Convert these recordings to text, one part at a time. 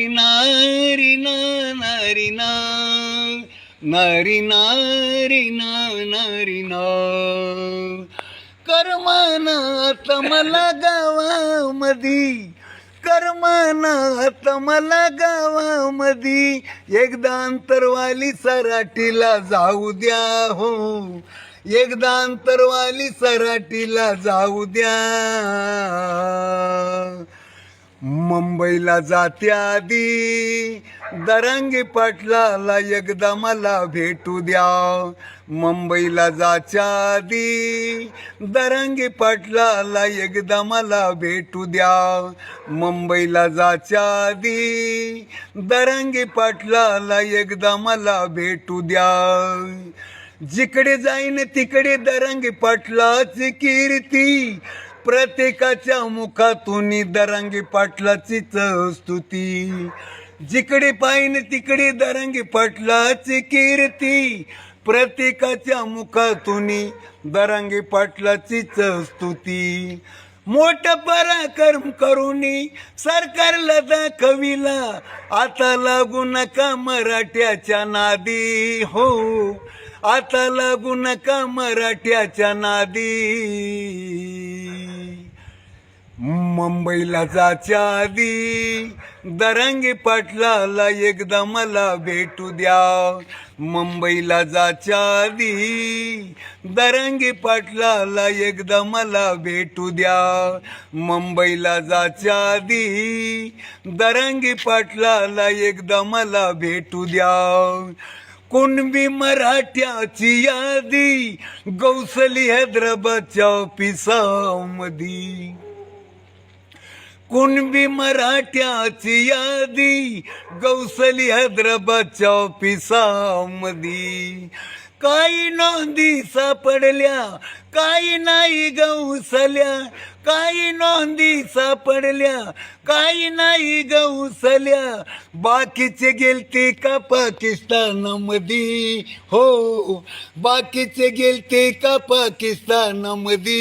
नारी ना नारी ना नारी नारी ना नारी ना. कर्मानात मला गावामधी कर्मानात मला गावामधी एकदा अंतरवाली सराटीला जाऊ द्या हो. एकदा अंतरवाली सराटीला जाऊ द्या. मुंबईला जाते आधी. दरंगी पाटलाला एकदा मला भेटू द्या. मुंबईला जाच्या आधी. दरंगी पाटलाला एकदा मला भेटू द्या. मुंबईला जाच्या आधी. दरंगी पाटलाला एकदा मला भेटू द्या. जिकडे जाईन तिकडे दरंगी पाटलाची कीर्ती. प्रत्येकाच्या मुखातून दरंगी पाटलाची स्तुती. जिकडे पाहिन तिकडे दरंगी पाटलाची कीर्ती. प्रत्येकाच्या मुखातून दरंगी पाटलाची स्तुती. मोठ पराक्रम करून सरकारला दाखविला आता लागू नका मराठ्याच्या नादी हो. आता लागू नका मराठ्याच्या नादी. मुंबईला जाच्या आधी दरंगी पाटलाला एकदा मला भेटू द्या. मुंबईला जाच्या आधी दरंगी पाटलाला एकदा मला भेटू द्या. मुंबईला जाच्या आधी दरंगी पाटलाला एकदा मला भेटू द्या. कुणबी मराठ्याची यादी गौसली हैदराबादच्या ऑफिसामध्ये कुणबी मराठ्याची यादी? गौसली हैदराबादच्या ऑफिसामधी. काही नोंदी सापडल्या? काही नाही गौसल्या? काही नोंदी सापडल्या? काही नाही गौसल्या? बाकीचे गेलते का पाकिस्तानामध्ये हो बाकीचे गेलते का पाकिस्तानामध्ये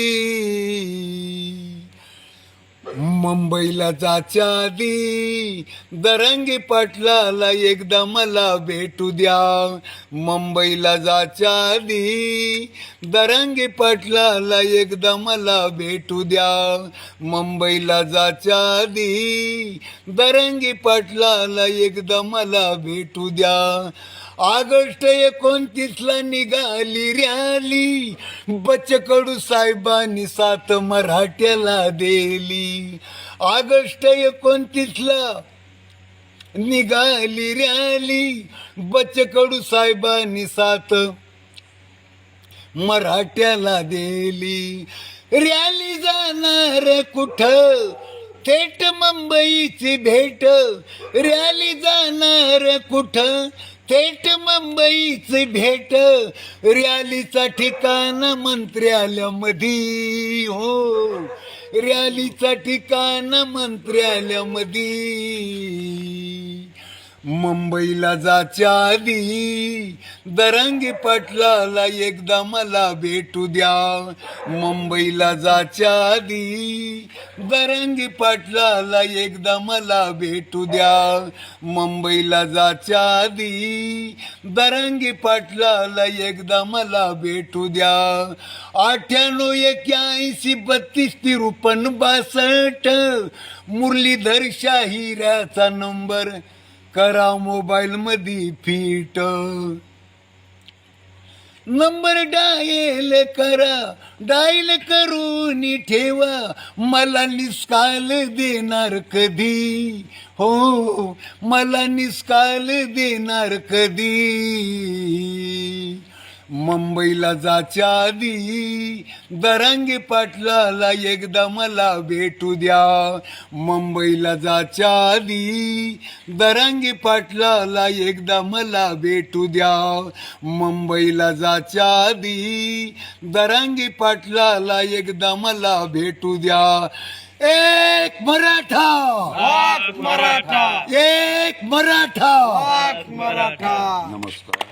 मुंबईला जाच्या आधी दरंगी पाटलाला एकदा मला भेटू द्या. मुंबईला जाच्या आधी दरंगी पाटलाला एकदा मला भेटू द्या. मुंबईला जाच्या आधी दरंगी पाटलाला एकदा मला भेटू द्या. ऑगस्ट एकोणतीसला निघाली रॅली. बचकडू साहेबांनी सात मराठ्याला दिली. ऑगस्ट एकोणतीसला निघाली रॅली. बचकडू साहेबांनी सात मराठ्याला दिली. रॅली जाणार कुठं? थेट मुंबईची भेट. रॅली जाणार कुठं? थेट मुंबईची भेट. रॅलीचा ठिकाण मंत्र्यालयामध्ये हो. रॅलीचा ठिकाण मंत्र्यालयामध्ये. मुंबईला जाच्या आधी दरंगी पटलाला एकदा मला भेटू द्या. मुंबईला जाच्या आधी दरंगी पटलाला एकदा मला भेटू द्या. मुंबईला जाच्या आधी दरंगी पटलाला एकदा मला भेटू द्या. अठ्ठ्याण्णव एक्याऐंशी बत्तीस तिरुपन्न बासष्ट मुरलीधर शाहिराचा नंबर करा मोबाईल मधी फिट. नंबर डायल करा डायल करून ठेवा. मला निस्काल देणार कधी? हो मला निस्काल देणार कधी? मुंबईला जाच्या आधी दरंगी पाटलाला एकदा मला भेटू द्या. मुंबईला जाच्या आधी दरंगी पाटलाला एकदा मला भेटू द्या. मुंबईला जाच्या आधी दरंगी पाटलाला एकदा मला भेटू द्या. एक मराठा. मराठा. एक मराठा. मराठा. नमस्कार.